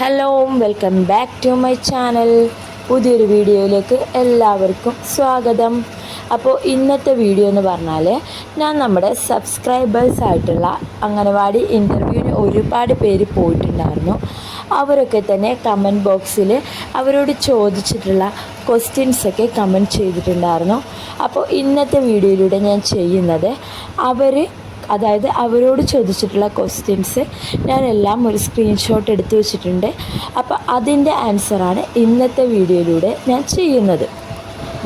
Hello welcome back to my channel പുതിയൊരു വീഡിയോയിലേക്ക് എല്ലാവർക്കും സ്വാഗതം. അപ്പോൾ ഇന്നത്തെ വീഡിയോ എന്ന് പറഞ്ഞാൽ ഞാൻ നമ്മുടെ സബ്സ്ക്രൈബേഴ്സ് ആയിട്ടുള്ള അംഗനവാടി ഇന്റർവ്യൂവിന് ഒരുപാട് പേര് പോയിട്ടുണ്ടായിരുന്നു. അവരൊക്കെ തന്നെ കമന്റ് ബോക്സിൽ അവരോട് ചോദിച്ചിട്ടുള്ള ക്വസ്റ്റ്യൻസൊക്കെ കമന്റ് ചെയ്തിട്ടുണ്ടായിരുന്നു. അപ്പോൾ ഇന്നത്തെ വീഡിയോയിലൂടെ ഞാൻ ചെയ്യുന്നത് അവർ അതായത് അവരോട് ചോദിച്ചിട്ടുള്ള ക്വസ്റ്റ്യൻസ് ഞാനെല്ലാം ഒരു സ്ക്രീൻഷോട്ട് എടുത്തു വെച്ചിട്ടുണ്ട്. അപ്പോൾ അതിന്റെ ആൻസറാണ് ഇന്നത്തെ വീഡിയോയിലൂടെ ഞാൻ ചെയ്യുന്നത്.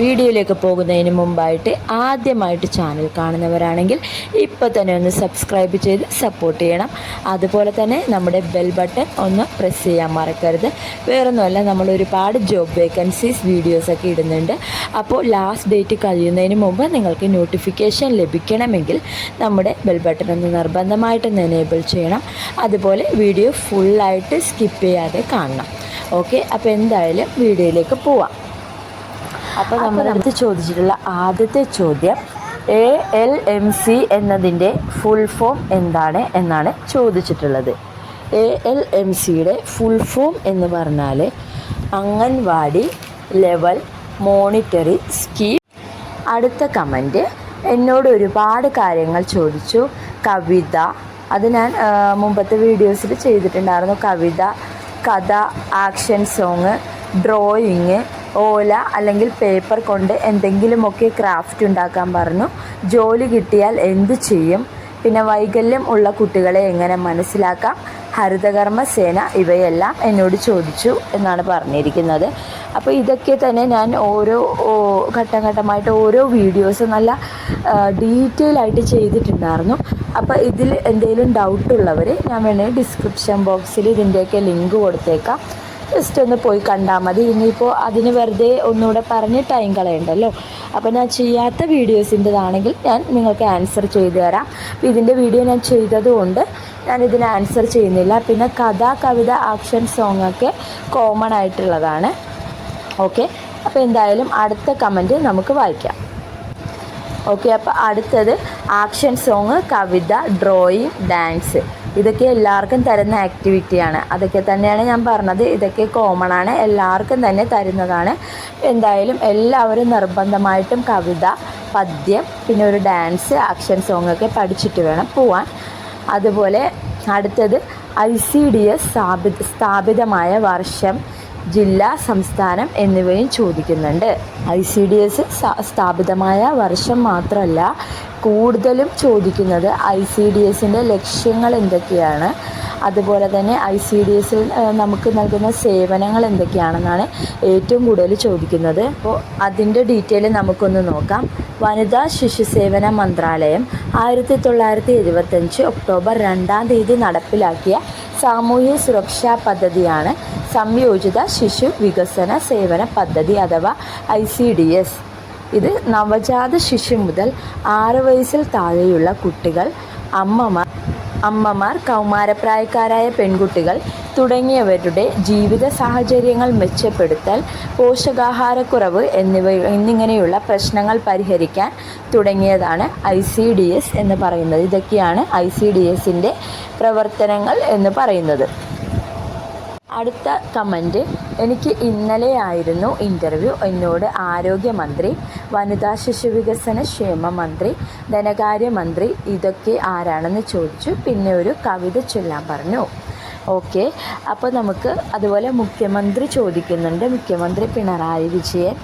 വീഡിയോയിലേക്ക് പോകുന്നതിന് മുമ്പായിട്ട് ആദ്യമായിട്ട് ചാനൽ കാണുന്നവരാണെങ്കിൽ ഇപ്പോൾ തന്നെ ഒന്ന് സബ്സ്ക്രൈബ് ചെയ്ത് സപ്പോർട്ട് ചെയ്യണം. അതുപോലെ തന്നെ നമ്മുടെ ബെൽ ബട്ടൺ ഒന്ന് പ്രസ് ചെയ്യാൻ മറക്കരുത്. വേറൊന്നുമല്ല നമ്മൾ ഒരുപാട് ജോബ് വേക്കൻസീസ് വീഡിയോസൊക്കെ ഇടുന്നുണ്ട്. അപ്പോൾ ലാസ്റ്റ് ഡേറ്റ് കഴിയുന്നതിന് മുമ്പ് നിങ്ങൾക്ക് നോട്ടിഫിക്കേഷൻ ലഭിക്കണമെങ്കിൽ നമ്മുടെ ബെൽ ബട്ടൺ ഒന്ന് നിർബന്ധമായിട്ടൊന്ന് എനേബിൾ ചെയ്യണം. അതുപോലെ വീഡിയോ ഫുള്ളായിട്ട് സ്കിപ്പ് ചെയ്യാതെ കാണണം. ഓക്കെ അപ്പോൾ എന്തായാലും വീഡിയോയിലേക്ക് പോവാം. അപ്പോൾ നമ്മൾ അടുത്ത് ചോദിച്ചിട്ടുള്ള ആദ്യത്തെ ചോദ്യം എ എൽ എം സി എന്നതിന്റെ ഫുൾ ഫോം എന്താണ് എന്നാണ് ചോദിച്ചിട്ടുള്ളത്. എ എൽ എം സിയുടെ ഫുൾ ഫോം എന്ന് പറഞ്ഞാൽ അംഗൻവാടി ലെവൽ മോണിറ്ററി സ്കീം അടുത്ത കമന്റ് എന്നോട് ഒരുപാട് കാര്യങ്ങൾ ചോദിച്ചു. കവിത അത് ഞാൻ മുമ്പത്തെ വീഡിയോസിൽ ചെയ്തിട്ടുണ്ടായിരുന്നു. കവിത കഥ ആക്ഷൻ സോങ് ഡ്രോയിങ് ഓല അല്ലെങ്കിൽ പേപ്പർ കൊണ്ട് എന്തെങ്കിലുമൊക്കെ ക്രാഫ്റ്റ് ഉണ്ടാക്കാൻ പറഞ്ഞു. ജോലി കിട്ടിയാൽ എന്തു ചെയ്യും? പിന്നെ വൈകല്യം ഉള്ള കുട്ടികളെ എങ്ങനെ മനസ്സിലാക്കാം? ഹരിതകർമ്മ സേന ഇവയെല്ലാം എന്നോട് ചോദിച്ചു എന്നാണ് പറഞ്ഞിരിക്കുന്നത്. അപ്പോൾ ഇതൊക്കെ തന്നെ ഞാൻ ഓരോ ഘട്ടം ഘട്ടമായിട്ട് ഓരോ വീഡിയോസ് നല്ല ഡീറ്റെയിൽ ആയിട്ട് ചെയ്തിട്ടുണ്ടായിരുന്നു. അപ്പോൾ ഇതിൽ എന്തെങ്കിലും ഡൗട്ടുള്ളവർ ഞാൻ വേണമെങ്കിൽ ഡിസ്ക്രിപ്ഷൻ ബോക്സിൽ ഇതിന്റെയൊക്കെ ലിങ്ക് കൊടുത്തേക്കാം. ജസ്റ്റ് ഒന്ന് പോയി കണ്ടാൽ മതി. ഇനിയിപ്പോൾ അതിന് വെറുതെ ഒന്നുകൂടെ പറഞ്ഞ് ടൈം കളയണ്ടല്ലോ. അപ്പോൾ ഞാൻ ചെയ്യാത്ത വീഡിയോസിന്റെതാണെങ്കിൽ ഞാൻ നിങ്ങൾക്ക് ആൻസർ ചെയ്തു തരാം. അപ്പോൾ ഇതിന്റെ വീഡിയോ ഞാൻ ചെയ്തതുകൊണ്ട് ഞാൻ ഇതിന് ആൻസർ ചെയ്യുന്നില്ല. പിന്നെ കഥ കവിത ആക്ഷൻ സോങ് ഒക്കെ കോമൺ ആയിട്ടുള്ളതാണ്. ഓക്കെ അപ്പോൾ എന്തായാലും അടുത്ത കമന്റ് നമുക്ക് വായിക്കാം. ഓക്കെ അപ്പോൾ അടുത്തത് ആക്ഷൻ സോങ് കവിത ഡ്രോയിങ് ഡാൻസ് ഇതൊക്കെ എല്ലാവർക്കും തരുന്ന ആക്ടിവിറ്റിയാണ് അതൊക്കെ തന്നെയാണ് ഞാൻ പറഞ്ഞത്. ഇതൊക്കെ കോമൺ ആണ്. എല്ലാവർക്കും തന്നെ തരുന്നതാണ്. എന്തായാലും എല്ലാവരും നിർബന്ധമായിട്ടും കവിത പദ്യം പിന്നെ ഒരു ഡാൻസ് ആക്ഷൻ സോങ് ഒക്കെ പഠിച്ചിട്ട് വേണം പോവാൻ. അതുപോലെ അടുത്തത് ഐ സി ഡി എസ് സ്ഥാപി സ്ഥാപിതമായ വർഷം ജില്ല സംസ്ഥാനം എന്നിവയും ചോദിക്കുന്നുണ്ട്. ഐ സി ഡി എസ് സ്ഥാപിതമായ വർഷം മാത്രമല്ല കൂടുതലും ചോദിക്കുന്നത് ഐ സി ഡി എസിന്റെ ലക്ഷ്യങ്ങൾ എന്തൊക്കെയാണ്? അതുപോലെ തന്നെ ഐ സി ഡി എസിൽ നമുക്ക് നൽകുന്ന സേവനങ്ങൾ എന്തൊക്കെയാണെന്നാണ് ഏറ്റവും കൂടുതൽ ചോദിക്കുന്നത്. അപ്പോൾ അതിന്റെ ഡീറ്റെയിൽ നമുക്കൊന്ന് നോക്കാം. വനിതാ ശിശു സേവന മന്ത്രാലയം ആയിരത്തി തൊള്ളായിരത്തി എഴുപത്തഞ്ച് ഒക്ടോബർ രണ്ടാം തീയതി നടപ്പിലാക്കിയ സാമൂഹ്യ സുരക്ഷാ പദ്ധതിയാണ് സംയോജിത ശിശു വികസന സേവന പദ്ധതി അഥവാ ഐ സി ഡി എസ്. ഇത് നവജാത ശിശു മുതൽ ആറ് വയസ്സിൽ താഴെയുള്ള കുട്ടികൾ അമ്മമാർ അമ്മമാർ കൗമാരപ്രായക്കാരായ പെൺകുട്ടികൾ തുടങ്ങിയവരുടെ ജീവിത സാഹചര്യങ്ങൾ മെച്ചപ്പെടുത്തൽ പോഷകാഹാരക്കുറവ് എന്നിവ എന്നിങ്ങനെയുള്ള പ്രശ്നങ്ങൾ പരിഹരിക്കാൻ തുടങ്ങിയതാണ് ഐ സി ഡി എസ് എന്ന് പറയുന്നത്. ഇതൊക്കെയാണ് ഐ സി ഡി എസിന്റെ പ്രവർത്തനങ്ങൾ എന്ന് പറയുന്നത്. അടുത്ത കമന്റ്. എനിക്ക് ഇന്നലെയായിരുന്നു ഇന്റർവ്യൂ. എന്നോട് ആരോഗ്യമന്ത്രി വനിതാ ശിശു വികസന ക്ഷേമ മന്ത്രി ധനകാര്യമന്ത്രി ഇതൊക്കെ ആരാണെന്ന് ചോദിച്ചു. പിന്നെ ഒരു കവിത ചൊല്ലാൻ പറഞ്ഞു. ഓക്കെ. അപ്പോൾ നമുക്ക് അതുപോലെ മുഖ്യമന്ത്രി ചോദിക്കുന്നുണ്ട്. മുഖ്യമന്ത്രി പിണറായി വിജയൻ.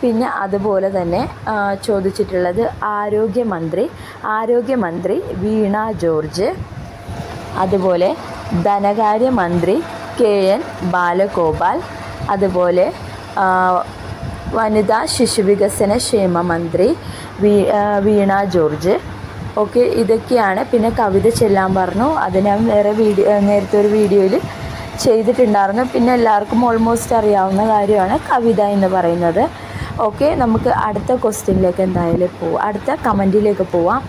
പിന്നെ അതുപോലെ തന്നെ ചോദിച്ചിട്ടുള്ളത് ആരോഗ്യമന്ത്രി ആരോഗ്യമന്ത്രി വീണ ജോർജ്. അതുപോലെ ധനകാര്യമന്ത്രി കെ എൻ ബാലഗോപാൽ അതുപോലെ വനിതാ ശിശുവികസന ക്ഷേമ മന്ത്രി വീണ ജോർജ്. ഓക്കെ ഇതൊക്കെയാണ്. പിന്നെ കവിത ചെല്ലാൻ പറഞ്ഞു. അത് ഞാൻ വേറെ വീഡിയോ നേരത്തെ ഒരു വീഡിയോയിൽ ചെയ്തിട്ടുണ്ടായിരുന്നു. പിന്നെ എല്ലാവർക്കും ഓൾമോസ്റ്റ് അറിയാവുന്ന കാര്യമാണ് കവിത എന്ന് പറയുന്നത്. ഓക്കെ നമുക്ക് അടുത്ത ക്വസ്റ്റ്യനിലേക്ക് എന്തായാലും പോവാം. അടുത്ത കമന്റിലേക്ക് പോവാം.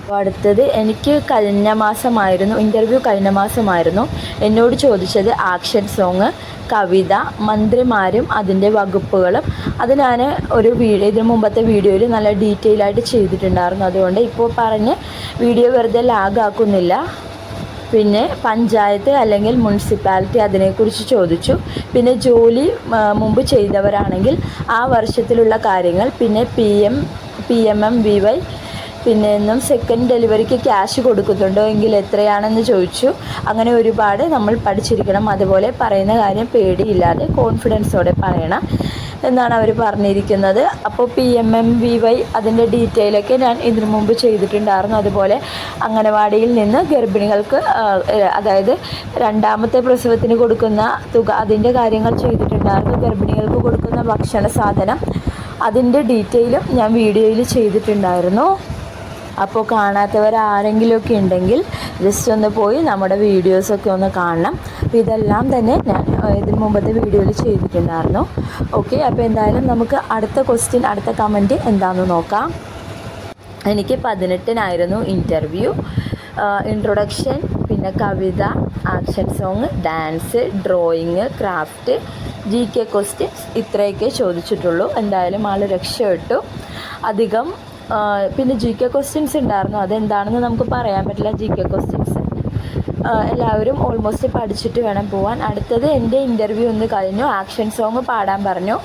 അപ്പോൾ അടുത്തത് എനിക്ക് കഴിഞ്ഞ മാസമായിരുന്നു ഇന്റർവ്യൂ കഴിഞ്ഞ മാസമായിരുന്നു. എന്നോട് ചോദിച്ചത് ആക്ഷൻ സോങ് കവിത മന്ത്രിമാരും അതിന്റെ വകുപ്പുകളും. അത് ഞാൻ ഒരു വീഡിയോ ഇതിന് മുമ്പത്തെ വീഡിയോയിൽ നല്ല ഡീറ്റെയിൽ ആയിട്ട് ചെയ്തിട്ടുണ്ടായിരുന്നു. അതുകൊണ്ട് ഇപ്പോൾ പറഞ്ഞ് വീഡിയോ വെറുതെ ലാഗാക്കുന്നില്ല പിന്നെ പഞ്ചായത്ത് അല്ലെങ്കിൽ മുനിസിപ്പാലിറ്റി അതിനെക്കുറിച്ച് ചോദിച്ചു. പിന്നെ ജോലി മുമ്പ് ചെയ്തവരാണെങ്കിൽ ആ വർഷത്തിലുള്ള കാര്യങ്ങൾ. പിന്നെ P M P M M V Y പിന്നെ എന്നും സെക്കൻഡ് ഡെലിവറിക്ക് ക്യാഷ് കൊടുക്കുന്നുണ്ടോ എങ്കിൽ എത്രയാണെന്ന് ചോദിച്ചു. അങ്ങനെ ഒരുപാട് നമ്മൾ പഠിച്ചിരിക്കണം. അതുപോലെ പറയുന്ന കാര്യം പേടിയില്ലാതെ കോൺഫിഡൻസോടെ പറയണം എന്നാണ് അവർ പറഞ്ഞിരിക്കുന്നത്. അപ്പോൾ P M M V Y അതിന്റെ ഡീറ്റെയിലൊക്കെ ഞാൻ ഇതിനു മുമ്പ് ചെയ്തിട്ടുണ്ടായിരുന്നു. അതുപോലെ അംഗനവാടിയിൽ നിന്ന് ഗർഭിണികൾക്ക് അതായത് രണ്ടാമത്തെ പ്രസവത്തിന് കൊടുക്കുന്ന തുക അതിന്റെ കാര്യങ്ങൾ ചെയ്തിട്ടുണ്ടായിരുന്നു. ഗർഭിണികൾക്ക് കൊടുക്കുന്ന ഭക്ഷണ സാധനം അതിന്റെ ഡീറ്റെയിലും ഞാൻ വീഡിയോയിൽ ചെയ്തിട്ടുണ്ടായിരുന്നു. അപ്പോൾ കാണാത്തവർ ആരെങ്കിലുമൊക്കെ ഉണ്ടെങ്കിൽ ജസ്റ്റ് ഒന്ന് പോയി നമ്മുടെ വീഡിയോസൊക്കെ ഒന്ന് കാണണം. അപ്പോൾ ഇതെല്ലാം തന്നെ ഞാൻ ഇതിന് മുമ്പത്തെ വീഡിയോയിൽ ചെയ്തിട്ടുണ്ടായിരുന്നു. ഓക്കെ അപ്പോൾ എന്തായാലും നമുക്ക് അടുത്ത ക്വസ്റ്റ്യൻ അടുത്ത കമന്റ് എന്താണെന്ന് നോക്കാം. എനിക്ക് പതിനെട്ടിനായിരുന്നു ഇന്റർവ്യൂ ഇൻട്രൊഡക്ഷൻ പിന്നെ കവിത action song dance drawing craft G K questions ഇത്രയൊക്കെ ചോദിച്ചിട്ടുള്ളൂ. എന്തായാലും ആൾ രക്ഷപ്പെട്ടു. അധികം പിന്നെ ജി കെ ക്വസ്റ്റ്യൻസ് ഉണ്ടായിരുന്നു അതെന്താണെന്ന് നമുക്ക് പറയാൻ പറ്റില്ല ജി കെ ക്വസ്റ്റ്യൻസ് എല്ലാവരും ഓൾമോസ്റ്റ് പഠിച്ചിട്ട് വേണം പോവാൻ. അടുത്തത് എന്റെ ഇന്റർവ്യൂ ഒന്ന് കഴിഞ്ഞു. ആക്ഷൻ സോങ് പാടാൻ പറഞ്ഞു.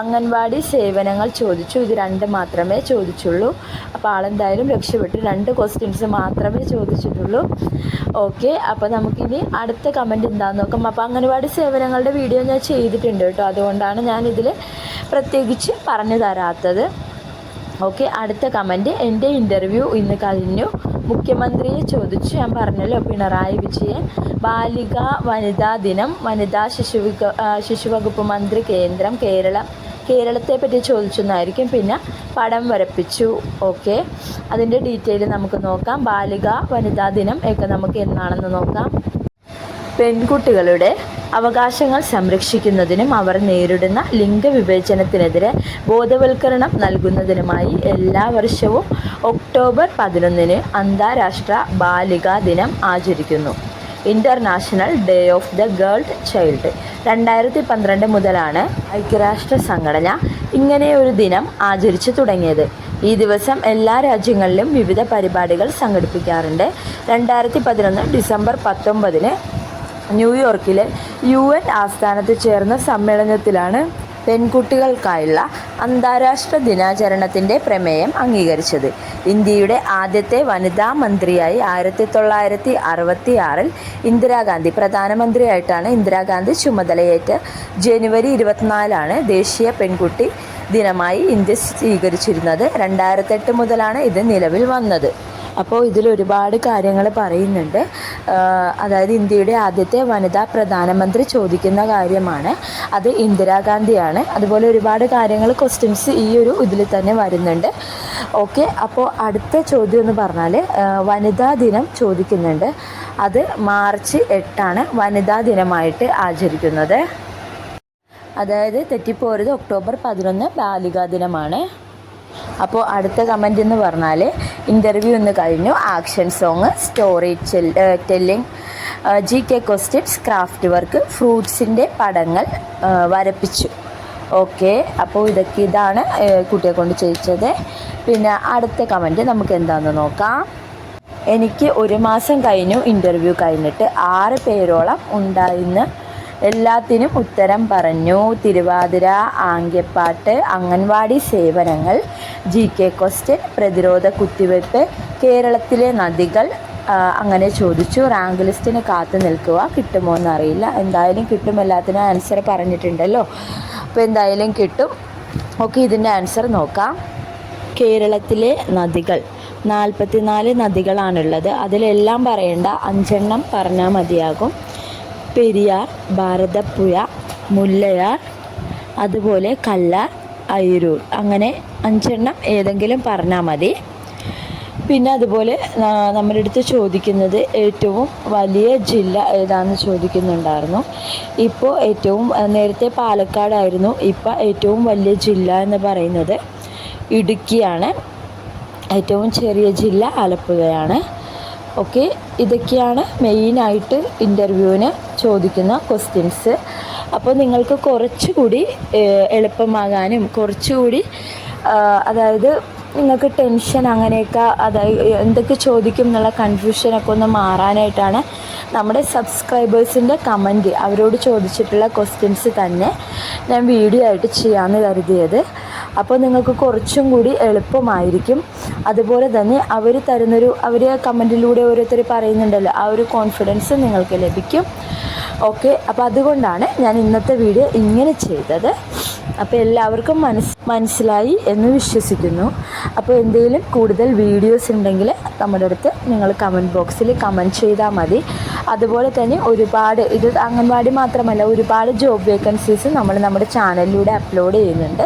അംഗൻവാടി സേവനങ്ങൾ ചോദിച്ചു. ഇത് രണ്ട് മാത്രമേ ചോദിച്ചുള്ളൂ. അപ്പോൾ ആളെന്തായാലും രക്ഷപ്പെട്ടു. രണ്ട് ക്വസ്റ്റ്യൻസ് മാത്രമേ ചോദിച്ചിട്ടുള്ളൂ. ഓക്കെ അപ്പോൾ നമുക്കിനി അടുത്ത കമന്റ് എന്താണെന്ന് നോക്കാം. അപ്പോൾ അംഗൻവാടി സേവനങ്ങളുടെ വീഡിയോ ഞാൻ ചെയ്തിട്ടുണ്ട് കേട്ടോ. അതുകൊണ്ടാണ് ഞാനിതിൽ പ്രത്യേകിച്ച് പറഞ്ഞു തരാത്തത്. ഓക്കെ അടുത്ത കമന്റ് എന്റെ ഇന്റർവ്യൂ ഇന്ന് കഴിഞ്ഞു. മുഖ്യമന്ത്രിയെ ചോദിച്ചു ഞാൻ പറഞ്ഞല്ലോ പിണറായി വിജയൻ ബാലിക വനിതാ ദിനം വനിതാ ശിശു ശിശുവകുപ്പ് മന്ത്രി കേന്ദ്രം കേരളം കേരളത്തെ പറ്റി ചോദിച്ചെന്നായിരിക്കും. പിന്നെ പടം വരപ്പിച്ചു. ഓക്കെ അതിന്റെ ഡീറ്റെയിൽ നമുക്ക് നോക്കാം. ബാലിക വനിതാ ദിനം ഒക്കെ നമുക്ക് എന്നാണെന്ന് നോക്കാം. പെൺകുട്ടികളുടെ അവകാശങ്ങൾ സംരക്ഷിക്കുന്നതിനും അവർ നേരിടുന്ന ലിംഗവിവേചനത്തിനെതിരെ ബോധവൽക്കരണം നൽകുന്നതിനുമായി എല്ലാ വർഷവും ഒക്ടോബർ പതിനൊന്നിന് അന്താരാഷ്ട്ര ബാലികാ ദിനം ആചരിക്കുന്നു. International day of the girl child രണ്ടായിരത്തി പന്ത്രണ്ട് മുതലാണ് ഐക്യരാഷ്ട്ര സംഘടന ഇങ്ങനെ ഒരു ദിനം ആചരിച്ചു തുടങ്ങിയത്. ഈ ദിവസം എല്ലാ രാജ്യങ്ങളിലും വിവിധ പരിപാടികൾ സംഘടിപ്പിക്കാറുണ്ട്. രണ്ടായിരത്തി പതിനൊന്ന് ഡിസംബർ പത്തൊമ്പതിന് ന്യൂയോർക്കിലെ യു എൻ ആസ്ഥാനത്ത് ചേർന്ന സമ്മേളനത്തിലാണ് പെൺകുട്ടികൾക്കായുള്ള അന്താരാഷ്ട്ര ദിനാചരണത്തിന്റെ പ്രമേയം അംഗീകരിച്ചത്. ഇന്ത്യയുടെ ആദ്യത്തെ വനിതാ മന്ത്രിയായി ആയിരത്തി തൊള്ളായിരത്തി അറുപത്തി ആറിൽ ഇന്ദിരാഗാന്ധി പ്രധാനമന്ത്രിയായിട്ടാണ് ഇന്ദിരാഗാന്ധി ചുമതലയേറ്റ ജനുവരി ഇരുപത്തിനാലാണ് ദേശീയ പെൺകുട്ടി ദിനമായി ഇന്ത്യ സ്വീകരിച്ചിരുന്നത്. രണ്ടായിരത്തെട്ട് മുതലാണ് ഇത് നിലവിൽ വന്നത്. അപ്പോൾ ഇതിൽ ഒരുപാട് കാര്യങ്ങൾ പറയുന്നുണ്ട്. അതായത് ഇന്ത്യയുടെ ആദ്യത്തെ വനിതാ പ്രധാനമന്ത്രി ചോദിക്കുന്ന കാര്യമാണ്. അത് ഇന്ദിരാഗാന്ധിയാണ്. അതുപോലെ ഒരുപാട് കാര്യങ്ങൾ ക്വസ്റ്റ്യൻസ് ഈ ഒരു ഇതിൽ തന്നെ വരുന്നുണ്ട്. ഓക്കെ അപ്പോൾ അടുത്ത ചോദ്യം എന്ന് പറഞ്ഞാൽ വനിതാ ദിനം ചോദിക്കുന്നുണ്ട്. അത് മാർച്ച് എട്ടാണ് വനിതാ ദിനമായിട്ട് ആചരിക്കുന്നത്. അതായത് തെറ്റിപ്പോരുത് ഒക്ടോബർ പതിനൊന്ന് ബാലികാ ദിനമാണ്. അപ്പോൾ അടുത്ത കമന്റ് എന്ന് പറഞ്ഞാൽ ഇന്റർവ്യൂ ഒന്ന് കഴിഞ്ഞു. Action song storytelling G K questions craft work ഫ്രൂട്ട്സിന്റെ പടങ്ങൾ വരപ്പിച്ചു. ഓക്കെ അപ്പോൾ ഇതൊക്കെ ഇതാണ് കുട്ടിയെ കൊണ്ട് ചോദിച്ചത് പിന്നെ അടുത്ത കമന്റ് നമുക്ക് എന്താണെന്ന് നോക്കാം. എനിക്ക് ഒരു മാസം കഴിഞ്ഞു ഇന്റർവ്യൂ കഴിഞ്ഞിട്ട് ആറ് പേരോളം ഉണ്ടായിന്ന്. എല്ലാത്തിനും ഉത്തരം പറഞ്ഞു. തിരുവാതിര ആംഗ്യപ്പാട്ട് അംഗൻവാടി സേവനങ്ങൾ ജി കെ ക്വസ്റ്റ്യൻ പ്രതിരോധ കുത്തിവയ്പ്പ് കേരളത്തിലെ നദികൾ അങ്ങനെ ചോദിച്ചു. റാങ്ക് ലിസ്റ്റിന് കാത്തു നിൽക്കുക കിട്ടുമോ എന്നറിയില്ല. എന്തായാലും കിട്ടും എല്ലാത്തിനും ആൻസർ പറഞ്ഞിട്ടുണ്ടല്ലോ. അപ്പോൾ എന്തായാലും കിട്ടും. ഓക്കെ ഇതിന്റെ ആൻസർ നോക്കാം. കേരളത്തിലെ നദികൾ. നാൽപ്പത്തിനാല് നദികളാണുള്ളത്. അതിലെല്ലാം പറയേണ്ട. അഞ്ചെണ്ണം പറഞ്ഞാൽ മതിയാകും. പെരിയാർ ഭാരതപ്പുഴ മുല്ലയാർ അതുപോലെ കല്ലാർ അയിരൂർ. അങ്ങനെ അഞ്ചെണ്ണം ഏതെങ്കിലും പറഞ്ഞാൽ മതി. പിന്നെ അതുപോലെ നമ്മുടെ അടുത്ത് ചോദിക്കുന്നത് ഏറ്റവും വലിയ ജില്ല ഏതാണെന്ന് ചോദിക്കുന്നുണ്ടായിരുന്നു. ഇപ്പോൾ ഏറ്റവും നേരത്തെ പാലക്കാടായിരുന്നു. ഇപ്പോൾ ഏറ്റവും വലിയ ജില്ല എന്ന് പറയുന്നത് ഇടുക്കിയാണ്. ഏറ്റവും ചെറിയ ജില്ല ആലപ്പുഴയാണ്. ഓക്കെ ഇതൊക്കെയാണ് മെയിനായിട്ട് ഇന്റർവ്യൂവിന് ചോദിക്കുന്ന ക്വസ്റ്റ്യൻസ് അപ്പോൾ നിങ്ങൾക്ക് കുറച്ചുകൂടി എളുപ്പമാകാനും കുറച്ചുകൂടി അതായത് നിങ്ങൾക്ക് ടെൻഷൻ അങ്ങനെയൊക്കെ അതായത് എന്തൊക്കെ ചോദിക്കും എന്നുള്ള കൺഫ്യൂഷനൊക്കെ ഒന്ന് മാറാനായിട്ടാണ് നമ്മുടെ സബ്സ്ക്രൈബേഴ്സിന്റെ കമന്റ് അവരോട് ചോദിച്ചിട്ടുള്ള ക്വസ്റ്റ്യൻസ് തന്നെ ഞാൻ വീഡിയോ ആയിട്ട് ചെയ്യാമെന്ന് കരുതിയത്. അപ്പോൾ നിങ്ങൾക്ക് കുറച്ചും കൂടി എളുപ്പമായിരിക്കും. അതുപോലെ തന്നെ അവർ തരുന്നൊരു അവർ കമന്റിലൂടെ ഓരോരുത്തർ പറയുന്നുണ്ടല്ലോ ആ ഒരു കോൺഫിഡൻസ് നിങ്ങൾക്ക് ലഭിക്കും. ഓക്കെ അപ്പോൾ അതുകൊണ്ടാണ് ഞാൻ ഇന്നത്തെ വീഡിയോ ഇങ്ങനെ ചെയ്തത്. അപ്പോൾ എല്ലാവർക്കും മനസ് മനസ്സിലായി എന്ന് വിശ്വസിക്കുന്നു. അപ്പോൾ എന്തെങ്കിലും കൂടുതൽ വീഡിയോസ് ഉണ്ടെങ്കിൽ നമ്മുടെ അടുത്ത് നിങ്ങൾ കമന്റ് ബോക്സിൽ കമന്റ് ചെയ്താൽ മതി. അതുപോലെ തന്നെ ഒരുപാട് ഇത് അംഗൻവാടി മാത്രമല്ല ഒരുപാട് ജോബ് വേക്കൻസീസ് നമ്മൾ നമ്മുടെ ചാനലിലൂടെ അപ്ലോഡ് ചെയ്യുന്നുണ്ട്.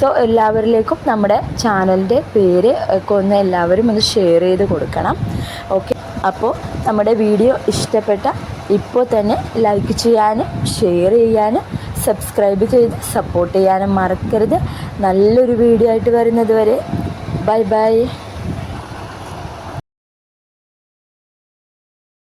സോ എല്ലാവരിലേക്കും നമ്മുടെ ചാനലിന്റെ പേര് ഒക്കെ ഒന്ന് എല്ലാവരും ഒന്ന് ഷെയർ ചെയ്ത് കൊടുക്കണം. ഓക്കെ അപ്പോൾ നമ്മുടെ വീഡിയോ ഇഷ്ടപ്പെട്ട ഇപ്പോൾ തന്നെ ലൈക്ക് ചെയ്യാനും ഷെയർ ചെയ്യാനും സബ്സ്ക്രൈബ് ചെയ്ത് സപ്പോർട്ട് ചെയ്യാനും മറക്കരുത്. നല്ലൊരു വീഡിയോ ആയിട്ട് വരുന്നത് വരെ. Bye bye